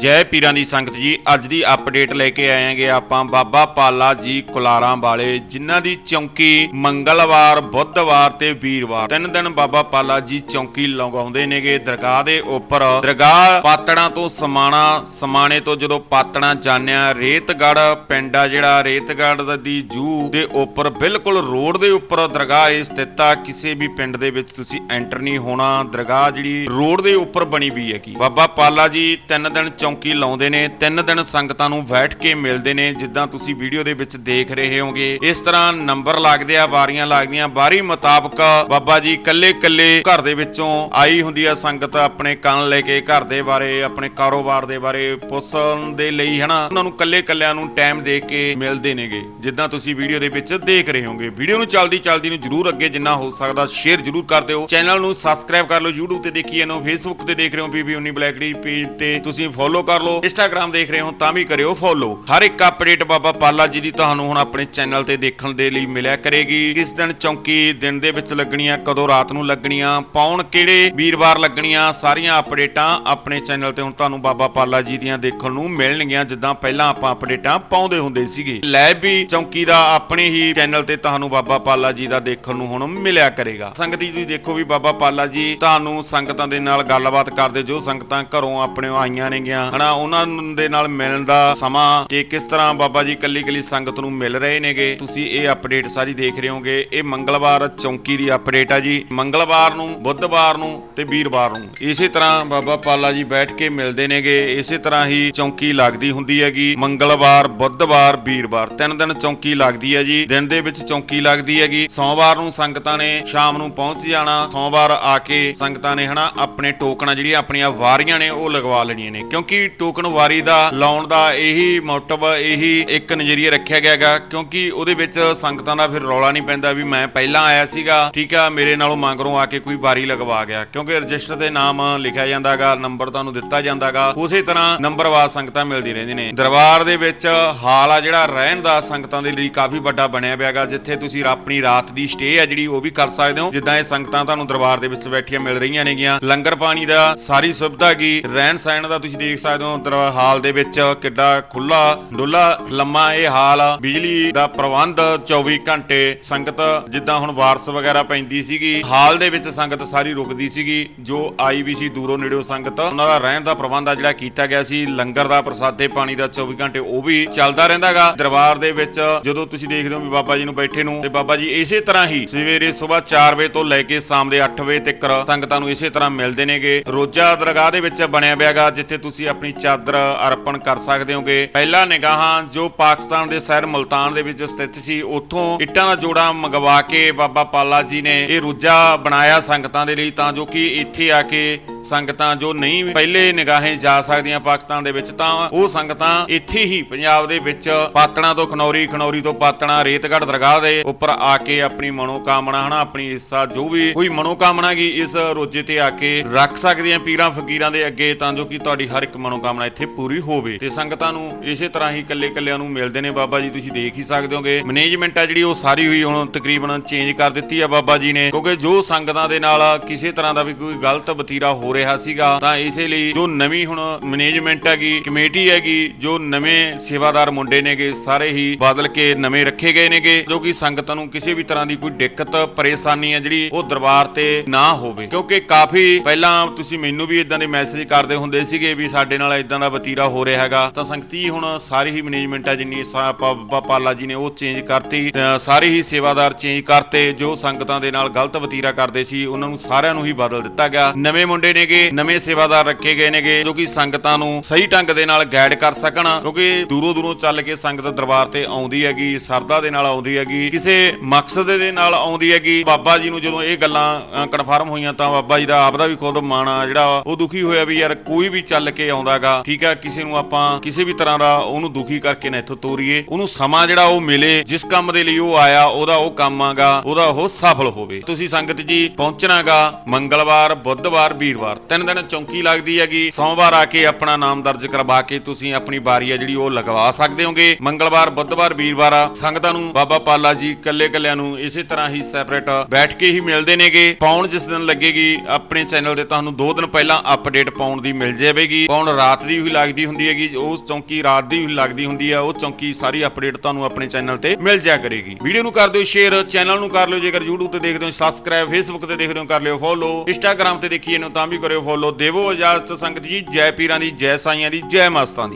ਜੈ ਪੀਰਾਂ ਦੀ ਸੰਗਤ ਜੀ, ਅੱਜ ਦੀ ਅਪਡੇਟ ਲੈ ਕੇ ਆਏਗੇ ਆਪਾਂ ਬਾਬਾ ਪਾਲਾ ਜੀ ਕੁਲਾਰਾਂ ਵਾਲੇ, ਜਿਨ੍ਹਾਂ ਦੀ ਚੌਂਕੀ ਮੰਗਲਵਾਰ, ਬੁੱਧਵਾਰ ਤੇ ਵੀਰਵਾਰ। ਤਿੰਨ ਦਿਨ ਬਾਬਾ ਪਾਲਾ ਜੀ ਚੌਂਕੀ ਲਗਾਉਂਦੇ ਨੇਗੇ ਦਰਗਾਹ ਦੇ ਉੱਪਰ। ਦਰਗਾਹ ਪਾਤੜਾਂ ਤੋਂ ਸਮਾਣਾ, ਸਮਾਣੇ ਤੋਂ ਜਦੋਂ ਪਾਤੜਾਂ ਜਾਣਿਆ ਰੇਤਗੜ ਪਿੰਡ ਆ ਜਿਹੜਾ ਰੇਤਗੜ ਦੀ ਜੂ ਦੇ ਉੱਪਰ, ਬਿਲਕੁਲ ਰੋਡ ਦੇ ਉੱਪਰ ਦਰਗਾਹ ਇਹ ਸਥਿਤ ਆ। ਕਿਸੇ ਵੀ ਪਿੰਡ ਦੇ ਵਿੱਚ ਤੁਸੀਂ ਐਂਟਰ ਨਹੀਂ ਹੋਣਾ। ਦਰਗਾਹ ਜਿਹੜੀ ਰੋਡ ਦੇ ਉੱਪਰ ਬਣੀ ਵੀ ਹੈਗੀ। ਬਾਬਾ ਪਾਲਾ ਜੀ ਤਿੰਨ ਦਿਨ ਚੌਂਕੀ ਲਾਉਂਦੇ ਨੇ, ਤਿੰਨ ਦਿਨ ਸੰਗਤਾਂ ਨੂੰ ਬੈਠ ਕੇ ਮਿਲਦੇ ਨੇ, ਜਿੱਦਾਂ ਤੁਸੀਂ ਵੀਡੀਓ ਦੇ ਵਿੱਚ ਦੇਖ ਰਹੇ ਹੋਗੇ ਇਸ ਤਰ੍ਹਾਂ ਨੰਬਰ ਲੱਗਦੇ ਆ, ਵਾਰੀਆਂ ਲੱਗਦੀਆਂ। ਵਾਰੀ ਮੁਤਾਬਕ ਬਾਬਾ ਜੀ ਕੱਲੇ ਕੱਲੇ ਘਰ ਦੇ ਵਿੱਚੋਂ ਆਈ ਹੁੰਦੀ ਆ ਸੰਗਤ ਆਪਣੇ ਕੰਨ ਲੈ ਕੇ ਘਰ ਦੇ ਬਾਰੇ, ਆਪਣੇ ਕਾਰੋਬਾਰ ਦੇ ਬਾਰੇ, ਪੁੱਛਣ ਦੇ ਲਈ, ਹਨਾ? ਉਹਨਾਂ ਨੂੰ ਕੱਲੇ ਕੱਲਿਆਂ ਨੂੰ ਟਾਈਮ ਦੇ ਕੇ ਮਿਲਦੇ ਨੇਗੇ, ਜਿੱਦਾਂ ਤੁਸੀਂ ਵੀਡੀਓ ਦੇ ਵਿੱਚ ਦੇਖ ਰਹੇ ਹੋਗੇ ਵੀਡੀਓ ਨੂੰ ਚਲਦੀ ਚਲਦੀ ਨੂੰ ਜਰੂਰ ਅੱਗੇ ਜਿੰਨਾ ਹੋ ਸਕਦਾ ਸ਼ੇਅਰ ਜਰੂਰ ਕਰ ਦਿਓ। ਚੈਨਲ ਨੂੰ ਸਬਸਕ੍ਰਾਈਬ ਕਰ ਲਓ, YouTube ਤੇ ਦੇਖੀ ਜਾਂਦੇ ਹੋ, Facebook ਤੇ ਦੇਖ ਰਹੇ ਹੋ PB19 ਬਲੈਕਡੀ ਪੇਜ ਤੇ ਤੁਸੀਂ ਫੋਲੋ ਕਰ ਲਓ, Instagram ਦੇਖ ਰਹੇ ਹੋ ਤਾਂ ਵੀ ਕਰਿਓ ਫੋਲੋ ਹਰ ਇੱਕ ਅਪਡੇਟ ਬਾਬਾ ਪਾਲਾ ਜੀ ਦੀ ਤੁਹਾਨੂੰ ਹੁਣ ਆਪਣੇ ਚੈਨਲ ਤੇ ਦੇਖਣ ਦੇ ਲਈ ਮਿਲਿਆ ਕਰੇਗੀ। ਕਿਸ ਦਿਨ ਚੌਂਕੀ ਦਿਨ ਦੇ ਵਿੱਚ ਲੱਗਣੀਆਂ, ਕਦੋਂ ਰਾਤ ਨੂੰ ਲੱਗਣੀਆਂ, ਪੌਣ ਕਿਹੜੇ, ਵੀਰਵਾਰ ਲੱਗਣੀਆਂ, ਸਾਰੀਆਂ ਅਪਡੇਟਾਂ ਆਪਣੇ ਚੈਨਲ ਤੇ ਹੁਣ ਤੁਹਾਨੂੰ ਬਾਬਾ ਪਾਲਾ ਜੀ ਦੀਆਂ ਦੇਖਣ ਨੂੰ ਮਿਲਣਗੀਆਂ। ਜਿੱਦਾਂ ਪਹਿਲਾਂ ਆਪਾਂ ਅਪਡੇਟਾਂ ਪਾਉਂਦੇ ਹੁੰਦੇ ਸੀਗੇ। ਲੈਬ ਵੀ ਚੌਂਕੀ ਦਾ ਆਪਣੇ ਹੀ ਚੈਨਲ ਤੇ ਤੁਹਾਨੂੰ ਬਾਬਾ ਪਾਲਾ ਜੀ ਦਾ ਦੇਖਣ ਨੂੰ ਹੁਣ ਮਿਲਿਆ ਕਰੇਗਾ। ਸੰਗਤ ਜੀ, ਤੁਸੀਂ ਦੇਖੋ ਵੀ ਬਾਬਾ ਪਾਲਾ ਜੀ ਤੁਹਾਨੂੰ ਸੰਗਤਾਂ ਦੇ ਨਾਲ ਗੱਲਬਾਤ ਕਰਦੇ ਜੋ ਸੰਗਤਾਂ ਘਰੋਂ ਆਪਣੇ ਆਈਆਂ ਨੇਗੀਆਂ। ਹਨਾ, ਉਹਨਾਂ ਦੇ ਨਾਲ ਮਿਲਣ ਦਾ ਸਮਾਂ ਤੇ ਕਿਸ ਤਰ੍ਹਾਂ ਬਾਬਾ ਜੀ ਕੱਲੀ ਕੱਲੀ ਸੰਗਤ ਨੂੰ ਮਿਲ ਰਹੇ ਨੇਗੇ। ਤੁਸੀਂ ਇਹ ਅਪਡੇਟ ਸਾਰੀ ਦੇਖ ਰਹੇ ਹੋਗੇ। ਇਹ ਮੰਗਲਵਾਰ ਚੌਂਕੀ ਦੀ ਅਪਡੇਟ ਆ ਜੀ। ਮੰਗਲਵਾਰ ਨੂੰ, ਬੁੱਧਵਾਰ ਨੂੰ ਤੇ ਵੀਰਵਾਰ ਨੂੰ ਇਸੇ ਤਰ੍ਹਾਂ ਬਾਬਾ ਪਾਲਾ ਜੀ ਬੈਠ ਕੇ ਮਿਲਦੇ ਨੇਗੇ। ਇਸੇ ਤਰ੍ਹਾਂ ਹੀ ਚੌਂਕੀ ਲੱਗਦੀ ਹੁੰਦੀ ਹੈਗੀ। ਮੰਗਲਵਾਰ, ਬੁੱਧਵਾਰ, ਵੀਰਵਾਰ ਤਿੰਨ ਦਿਨ ਚੌਂਕੀ ਲੱਗਦੀ ਹੈ ਜੀ। ਦਿਨ ਦੇ ਵਿੱਚ ਚੌਂਕੀ ਲੱਗਦੀ ਹੈਗੀ। ਸੋਮਵਾਰ ਨੂੰ ਸੰਗਤਾਂ ਨੇ ਸ਼ਾਮ ਨੂੰ ਪਹੁੰਚ ਜਾਣਾ। ਸੋਮਵਾਰ ਆ ਕੇ ਸੰਗਤਾਂ ਨੇ ਹਨਾ, ਆਪਣੇ ਟੋਕਣਾ ਜਿਹੜੀਆਂ ਆਪਣੀਆਂ ਵਾਰੀਆਂ ਨੇ, ਉਹ ਲਗਵਾ ਲੈਣੀਆਂ ਨੇ। ਕਿਉਂਕਿ ਟੋਕਨ ਵਾਰੀ ਦਾ ਲਾਉਣ ਦਾ ਇਹੀ ਮੋਟਿਵ, ਇਹੀ ਇੱਕ ਨਜ਼ਰੀਆ ਰੱਖਿਆ ਗਿਆ ਹੈਗਾ। ਕਿਉਂਕਿ ਉਹਦੇ ਵਿੱਚ ਸੰਗਤਾਂ ਦਾ ਫਿਰ ਰੌਲਾ ਨਹੀਂ ਪੈਂਦਾ ਵੀ ਮੈਂ ਪਹਿਲਾਂ ਆਇਆ ਸੀਗਾ। ਠੀਕ ਆ, ਮੇਰੇ ਨਾਲੋਂ ਮੰਗਰੋਂ ਆ ਕੇ ਕੋਈ ਵਾਰੀ ਲਗਵਾ ਗਿਆ। ਕਿਉਂਕਿ ਰਜਿਸਟਰ ਤੇ ਨਾਮ ਲਿਖਿਆ ਜਾਂਦਾਗਾ, ਨੰਬਰ ਤੁਹਾਨੂੰ ਦਿੱਤਾ ਜਾਂਦਾਗਾ। ਉਸੇ ਤਰ੍ਹਾਂ ਨੰਬਰਵਾਰ ਸੰਗਤਾਂ ਮਿਲਦੀ ਰਹਿੰਦੀਆਂ ਨੇ। ਦਰਬਾਰ ਦੇ ਵਿੱਚ ਹਾਲ ਆ ਜਿਹੜਾ ਰਹਿਣ ਦਾ ਸੰਗਤਾਂ ਦੇ ਲਈ ਕਾਫੀ ਵੱਡਾ ਬਣਿਆ ਪਿਆਗਾ ਜਿੱਥੇ ਤੁਸੀਂ ਆਪਣੀ ਰਾਤ ਦੀ ਸਟੇ ਆ ਜਿਹੜੀ, ਉਹ ਵੀ ਕਰ ਸਕਦੇ ਹੋ। ਜਿੱਦਾਂ ਇਹ ਸੰਗਤਾਂ ਤੁਹਾਨੂੰ ਦਰਬਾਰ ਦੇ ਵਿੱਚ ਬੈਠੀਆਂ ਮਿਲ ਰਹੀਆਂ ਨੇਗੀਆਂ। ਲੰਗਰ ਪਾਣੀ ਦਾ ਸਾਰੀ ਸੁਵਿਧਾ ਕੀ ਰਹਿਣ ਸਹਿਣ ਦਾ ਤੁਸੀਂ ਦੇਖ ਸਕਦੇ ਹੋ ਦਰਬਾਰ ਹਾਲ ਦੇ ਵਿੱਚ ਕਿੱਡਾ ਖੁੱਲਾ ਡੁੱਲਾ ਲੰਮਾ ਇਹ ਹਾਲ ਬਿਜਲੀ ਦਾ ਪ੍ਰਬੰਧ 24 ਘੰਟੇ ਸੰਗਤ, ਜਿੱਦਾਂ ਹੁਣ ਵਾਰਸ ਵਗੈਰਾ ਪੈਂਦੀ ਸੀਗੀ, ਹਾਲ ਦੇ ਵਿੱਚ ਸੰਗਤ ਸਾਰੀ ਰੁਕਦੀ ਸੀਗੀ, ਜੋ ਆਈ ਵੀ ਸੀ ਦੂਰੋਂ ਨੇੜਿਓ ਸੰਗਤ, ਉਹਨਾਂ ਦਾ ਰਹਿਣ ਦਾ ਪ੍ਰਬੰਧ ਆ ਜਿਹੜਾ ਕੀਤਾ ਗਿਆ ਸੀ, ਲੰਗਰ ਦਾ, ਪ੍ਰਸਾਦੇ, ਪਾਣੀ ਦਾ 24 ਘੰਟੇ, ਉਹ ਵੀ ਚੱਲਦਾ ਰਹਿੰਦਾਗਾ ਦਰਬਾਰ ਦੇ ਵਿੱਚ ਜਦੋਂ ਤੁਸੀਂ ਦੇਖਦੇ ਹੋ ਵੀ ਬਾਬਾ ਜੀ ਨੂੰ ਬੈਠੇ ਨੂੰ, ਤੇ ਬਾਬਾ ਜੀ ਇਸੇ ਤਰ੍ਹਾਂ ਹੀ ਸਵੇਰੇ ਸਵੇਰ 4 ਵਜੇ ਤੋਂ ਲੈ ਕੇ ਸ਼ਾਮ ਦੇ 8 ਵਜੇ ਤੱਕ ਸੰਗਤਾਂ ਨੂੰ ਇਸੇ ਤਰ੍ਹਾਂ ਮਿਲਦੇ ਨੇਗੇ। ਰੋਜ਼ਾ ਦਰਗਾਹ ਦੇ ਵਿੱਚ ਬਣਿਆ ਪਿਆਗਾ ਜਿੱਥੇ ਤੁਸੀਂ ਆਪਣੀ ਚਾਦਰ ਅਰਪਣ ਕਰ ਸਕਦੇ ਹੋਗੇ। ਪਹਿਲਾ ਨਿਗਾਹਾਂ ਜੋ ਪਾਕਿਸਤਾਨ ਦੇ ਸ਼ਹਿਰ ਮੁਲਤਾਨ ਦੇ ਵਿੱਚ ਸਥਿਤ ਸੀ, ਉੱਥੋਂ ਇੱਟਾਂ ਦਾ ਜੋੜਾ ਮੰਗਵਾ ਕੇ ਬਾਬਾ ਪਾਲਾ ਜੀ ਨੇ ਇਹ ਰੋਜ਼ਾ ਬਣਾਇਆ ਸੰਗਤਾਂ ਦੇ ਲਈ, ਤਾਂ ਜੋ ਕਿ ਇੱਥੇ ਆ ਕੇ ਸੰਗਤਾਂ ਜੋ ਨਹੀਂ ਪਹਿਲੇ ਨਿਗਾਹੇ ਜਾ ਸਕਦੀਆਂ ਪਾਕਿਸਤਾਨ ਦੇ ਵਿੱਚ, ਤਾਂ ਉਹ ਸੰਗਤਾਂ ਇੱਥੇ ਹੀ ਪੰਜਾਬ ਦੇ ਵਿੱਚ ਪਾਤਣਾ ਤੋਂ ਖਨੌਰੀ ਖਨੌਰੀ ਤੋਂ ਪਾਤਣਾ ਰੇਤਗੜ ਦਰਗਾਹ ਦੇ ਉੱਪਰ ਆ ਕੇ ਆਪਣੀ ਮਨੋਕਾਮਨਾ, ਹਨਾ, ਆਪਣੀ ਇੱਛਾ ਜੋ ਵੀ ਕੋਈ ਮਨੋਕਾਮਨਾ ਕੀ ਇਸ ਰੋਜੇ ਤੇ ਆ ਕੇ ਰੱਖ ਸਕਦੀਆਂ ਪੀਰਾਂ, ਫਕੀਰਾਂ ਦੇ ਅੱਗੇ, ਤਾਂ ਜੋ ਕਿ ਤੁਹਾਡੀ ਹਰ ਇੱਕ ਮਨੋਕਾਮਨਾ ਇੱਥੇ ਪੂਰੀ ਹੋਵੇ। ਤੇ ਸੰਗਤਾਂ ਨੂੰ ਇਸੇ ਤਰ੍ਹਾਂ ਹੀ ਇਕੱਲੇ ਇਕੱਲਿਆਂ ਨੂੰ ਮਿਲਦੇ ਨੇ, ਬਾਬਾ ਜੀ, ਤੁਸੀਂ ਦੇਖ ਹੀ ਸਕਦੇ ਹੋਗੇ। ਮੈਨੇਜਮੈਂਟ ਆ ਜਿਹੜੀ, ਉਹ ਸਾਰੀ ਹੋਈ, ਹੁਣ ਤਕਰੀਬਨ ਚੇਂਜ ਕਰ ਦਿੱਤੀ ਆ ਬਾਬਾ ਜੀ ਨੇ। ਕਿਉਂਕਿ ਜੋ ਸੰਗਤਾਂ ਦੇ ਨਾਲ ਕਿਸੇ ਤਰ੍ਹਾਂ ਦਾ ਵੀ ਕੋਈ ਗਲਤ ਬਤੀਰਾ ਹੋ ਰਿਹਾ ਸੀਗਾ, ਤਾਂ ਇਸੇ ਲਈ ਜੋ ਨਵੀਂ ਹੁਣ ਮੈਨੇਜਮੈਂਟ ਹੈਗੀ, ਕਮੇਟੀ ਹੈਗੀ, ਜੋ ਨਵੇਂ ਸੇਵਾਦਾਰ ਮੁੰਡੇ ਨੇਗੇ, ਸਾਰੇ ਹੀ ਬਦਲ ਕੇ ਨਵੇਂ ਰੱਖੇ ਗਏ ਨੇਗੇ, ਜੋ ਕਿ ਸੰਗਤਾਂ ਨੂੰ ਕਿਸੇ ਵੀ ਤਰ੍ਹਾਂ ਦੀ ਕੋਈ ਦਿੱਕਤ, ਪਰੇਸ਼ਾਨੀ ਹੈ ਜਿਹੜੀ ਉਹ ਦਰਬਾਰ ਤੇ ਨਾ ਹੋਵੇ। ਕਿਉਂਕਿ ਕਾਫੀ ਪਹਿਲਾਂ ਤੁਸੀਂ ਮੈਨੂੰ ਵੀ ਇਦਾਂ ਦੇ ਮੈਸੇਜ ਕਰਦੇ ਹੁੰਦੇ ਸੀਗੇ ਵੀ ਸਾਡੇ ਨਾਲ ਇਦਾਂ ਦਾ ਵਤੀਰਾ ਹੋ ਰਿਹਾ ਹੈਗਾ, ਤਾਂ ਸੰਗਤੀ ਹੁਣ ਸਾਰੀ ਹੀ ਮੈਨੇਜਮੈਂਟ ਹੈ, ਜਿੰਨੀ ਬਾਬਾ ਪਾਲਾ ਜੀ ਨੇ ਉਹ ਚੇਂਜ ਕਰਤੀ ਸਾਰੇ ਹੀ ਸੇਵਾਦਾਰ ਚੇਂਜ ਕਰਤੇ, ਜੋ ਸੰਗਤਾਂ ਦੇ ਨਾਲ ਗਲਤ ਵਤੀਰਾ ਕਰਦੇ ਸੀ, ਉਹਨਾਂ ਨੂੰ ਸਾਰਿਆਂ ਨੂੰ ਹੀ ਬਦਲ ਦਿੱਤਾ ਗਿਆ। ਨਵੇਂ ਮੁੰਡੇ ਨੇ ਨੇਗੇ, ਨਵੇਂ ਸੇਵਾਦਾਰ ਰੱਖੇ ਗਏ ਨੇਗੇ ਜੋ ਕਿ ਸੰਗਤਾਂ ਨੂੰ ਸਹੀ ਢੰਗ ਦੇ ਨਾਲ ਗਾਈਡ ਕਰ ਸਕਣ, ਕਿਉਂਕਿ ਦੂਰੋਂ ਦੂਰੋਂ ਚੱਲ ਕੇ ਸੰਗਤ ਦਰਬਾਰ ਤੇ ਆਉਂਦੀ ਹੈਗੀ, ਸਰਦਾ ਦੇ ਨਾਲ ਆਉਂਦੀ ਹੈਗੀ, ਕਿਸੇ ਮਕਸਦ ਦੇ ਨਾਲ ਆਉਂਦੀ ਹੈਗੀ। ਬਾਬਾ ਜੀ ਨੂੰ ਜਦੋਂ ਇਹ ਗੱਲਾਂ ਕਨਫਰਮ ਹੋਈਆਂ ਤਾਂ ਬਾਬਾ ਜੀ ਦਾ ਆਪਦਾ ਵੀ ਖੁਦ ਮਨ ਆ ਜਿਹੜਾ ਉਹ ਦੁਖੀ ਹੋਇਆ ਵੀ ਯਾਰ ਕੋਈ ਵੀ ਚੱਲ ਕੇ ਆਉਂਦਾਗਾ ਠੀਕ ਆ, ਕਿਸੇ ਨੂੰ ਆਪਾਂ ਕਿਸੇ ਵੀ ਤਰ੍ਹਾਂ ਦਾ ਉਹਨੂੰ ਦੁਖੀ ਕਰਕੇ ਨਾ ਇੱਥੋਂ ਤੋਰੀਏ। ਉਹਨੂੰ ਸਮਾਂ ਜਿਹੜਾ ਉਹ ਮਿਲੇ, ਜਿਸ ਕੰਮ ਦੇ ਲਈ ਉਹ ਆਇਆ, ਉਹਦਾ ਉਹ ਕੰਮ ਆਗਾ, ਉਹਦਾ ਉਹ ਸਫਲ ਹੋਵੇ। ਤੁਸੀਂ ਸੰਗਤ ਜੀ ਪਹੁੰਚਣਾਗਾ ਮੰਗਲਵਾਰ, ਬੁੱਧਵਾਰ, ਵੀਰਵਾਰ। ਵੀਰਵਾਰ ਤਿੰਨ ਦਿਨ ਚੌਂਕੀ ਲੱਗਦੀ ਹੈਗੀ। ਸੋਮਵਾਰ ਆ ਕੇ ਆਪਣਾ ਨਾਮ ਦਰਜ ਕਰਵਾ ਕੇ ਤੁਸੀਂ ਆਪਣੀ ਵਾਰੀ ਆ ਜਿਹੜੀ ਉਹ ਲਗਵਾ ਸਕਦੇ ਹੋਗੇ। ਮੰਗਲਵਾਰ, ਬੁੱਧਵਾਰ, ਵੀਰਵਾਰ ਸੰਗਤਾਂ ਨੂੰ ਬਾਬਾ ਪਾਲਾ ਜੀ ਇਕੱਲੇ ਕੱਲਿਆਂ ਨੂੰ ਇਸੇ ਤਰ੍ਹਾਂ ਹੀ ਸੈਪਰੇਟ ਬੈਠ ਕੇ ਹੀ ਮਿਲਦੇ ਨੇਗੇ। ਪਾਉਣ ਜਿਸ ਦਿਨ ਲੱਗੇਗੀ, ਆਪਣੇ ਚੈਨਲ ਦੇ ਤੁਹਾਨੂੰ 2 ਦਿਨ ਪਹਿਲਾਂ ਅਪਡੇਟ ਪਾਉਣ ਦੀ ਮਿਲ ਜਾਵੇਗੀ। ਪਾਉਣ ਰਾਤ ਦੀ ਵੀ ਲੱਗਦੀ ਹੁੰਦੀ ਹੈਗੀ, ਉਸ ਚੌਂਕੀ ਰਾਤ ਦੀ ਵੀ ਲੱਗਦੀ ਹੁੰਦੀ ਹੈ ਉਹ ਚੌਂਕੀ ਸਾਰੀ ਅਪਡੇਟ ਤੁਹਾਨੂੰ ਆਪਣੇ ਚੈਨਲ ਤੇ ਮਿਲ ਜਾਇਆ ਕਰੇਗੀ। ਵੀਡੀਓ ਨੂੰ ਕਰ ਦਿਓ ਸ਼ੇਅਰ ਚੈਨਲ ਨੂੰ ਕਰ ਲਿਓ। ਜੇਕਰ YouTube ਤੇ ਦੇਖਦੇ ਹੋ ਸਬਸਕ੍ਰਾਈਬ Facebook ਤੇ ਦੇਖਦੇ ਹੋ, ਕਰ ਲਿਓ ਫੋਲੋ Instagram ਤੇ ਦੇਖੀਏ ਨੂੰ ਤਾਂ ਵੀ ਵੀ ਕਰਿਓ ਫੋਲੋ। ਦੇਵੋ ਇਜਾਜ਼ਤ ਸੰਗਤ ਜੀ, ਜੈ ਪੀਰਾਂ ਦੀ, ਜੈ ਸਾਈਆਂ ਦੀ, ਜੈ ਮਸਤਾਂ ਦੀ।